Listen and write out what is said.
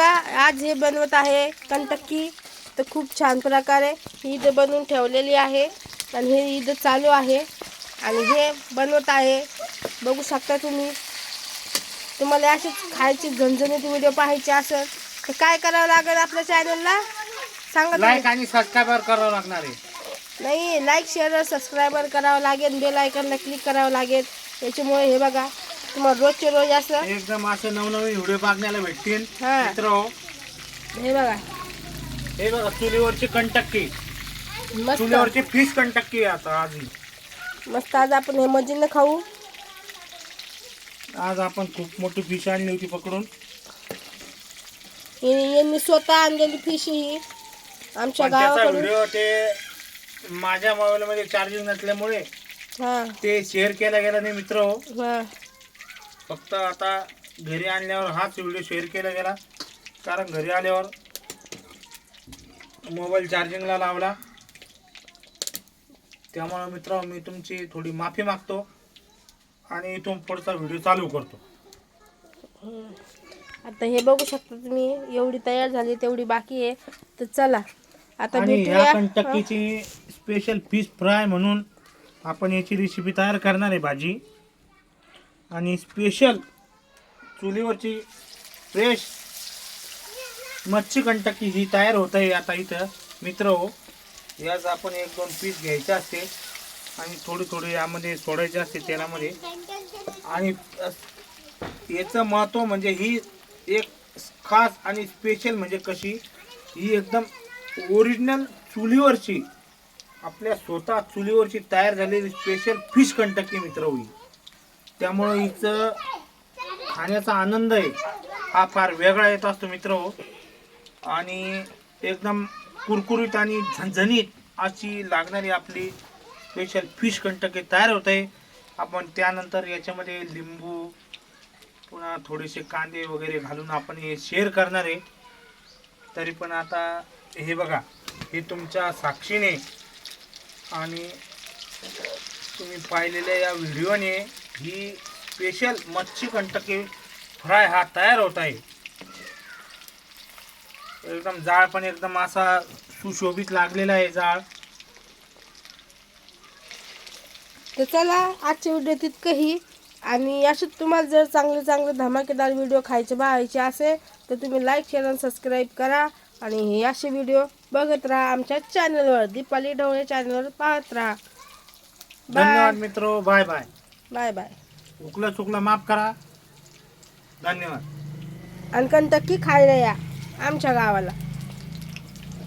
बघा आज हे बनवत आहे कंटक्की तर खूप छान प्रकारे ही ईद बनवून ठेवलेली आहे. आणि हे ईद चालू आहे. आणि हे बनवत आहे. बघू शकता तुम्ही. तुम्हाला अशीच खायची झणझणीत व्हिडिओ पाहायचे असेल तर काय करावं लागेल आपल्या चॅनलला सांगा. लाईक आणि सबस्क्राईबर करावं लागणार आहे. नाही लाईक शेअर सबस्क्राईबर करावं लागेल. बेल आयकॉनला क्लिक करावं लागेल. त्याच्यामुळे हे बघा तुम्हाला रोजचे रोज असं? एकदम असे नवनवीन व्हिडिओ बघण्याला भेटतील. हा. मित्र हे बघा. हे बघा चुलीवरची कंटक्की. मस्त. चुलीवरची फिश कंटक्की आहे आता आज ही. मस्त आज आपण हे मजीनं खाऊ. आज आपण खूप मोठी फिश आणली होती पकडून. हे- यांनी स्वतः आणलेली फिश ही. आमच्या पण त्याचा गावाकडून. व्हिडिओ ते माझ्या मोबाईल मध्ये चार्जिंग नसल्यामुळे हा. ते शेअर केला गेला नाही मित्र. हो हा. फक्त आता घरी आणल्यावर हाच व्हिडिओ शेअर केला गेला. कारण घरी आल्यावर मोबाईल चार्जिंगला लावला. त्यामुळे मित्र मी तुमची थोडी माफी मागतो आणि इथून पुढचा व्हिडिओ चालू करतो. आता हे बघू शकता तुम्ही एवढी तयार झाली तेवढी बाकी आहे. तर चला आता आणि भेटूया. कंटक्कीची स्पेशल फिश फ्राय म्हणून आपण याची रेसिपी तयार करणार आहे भाजी. आणि स्पेशल चुलीवरची फ्रेश मच्छी कंटकी ही तयार होत आहे आता इथं मित्र हो याच आपण एक दोन पीस घ्यायचे असते आणि थोडी थोडी यामध्ये सोडायचे असते तेलामध्ये. आणि याचं महत्त्व म्हणजे ही एक खास आणि स्पेशल म्हणजे कशी ही एकदम ओरिजिनल चुलीवरची आपल्या स्वतः चुलीवरची तयार झालेली स्पेशल फिश कंटक्की मित्र होईल त्यामुळं हिचं खाण्याचा आनंद आहे. हा फार वेगळा येत असतो मित्र हो. आणि एकदम कुरकुरीत आणि झणझणीत अशी लागणारी आपली स्पेशल फिश कंटके तयार होत आहे. आपण त्यानंतर याच्यामध्ये लिंबू पुन्हा थोडेसे कांदे वगैरे घालून आपण हे शेअर करणार आहे. तरी पण आता हे बघा हे तुमच्या साक्षीने आणि तुम्ही पाहिलेल्या या व्हिडिओने ही स्पेशल मच्छी कंटकी फ्राय हा तयार होत आहे. एकदम जाळ पण एकदम असा सुशोभित लागलेला आहे जाळ. तर चला आजचे व्हिडिओ तितकंही. आणि असेच तुम्हाला जर चांगले चांगले धमाकेदार व्हिडिओ खायचे पाहायचे असेल तर तुम्ही लाईक शेअर आणि सबस्क्राईब करा. आणि हे असे व्हिडिओ बघत राहा. आमच्या चॅनलवर दीपाली ढवळे चॅनलवर पाहत राहा. धन्यवाद मित्र. Bye bye bye bye. चुकलं चुकलं माफ करा. धन्यवाद. आणि कंटक्की खायला या आमच्या गावाला.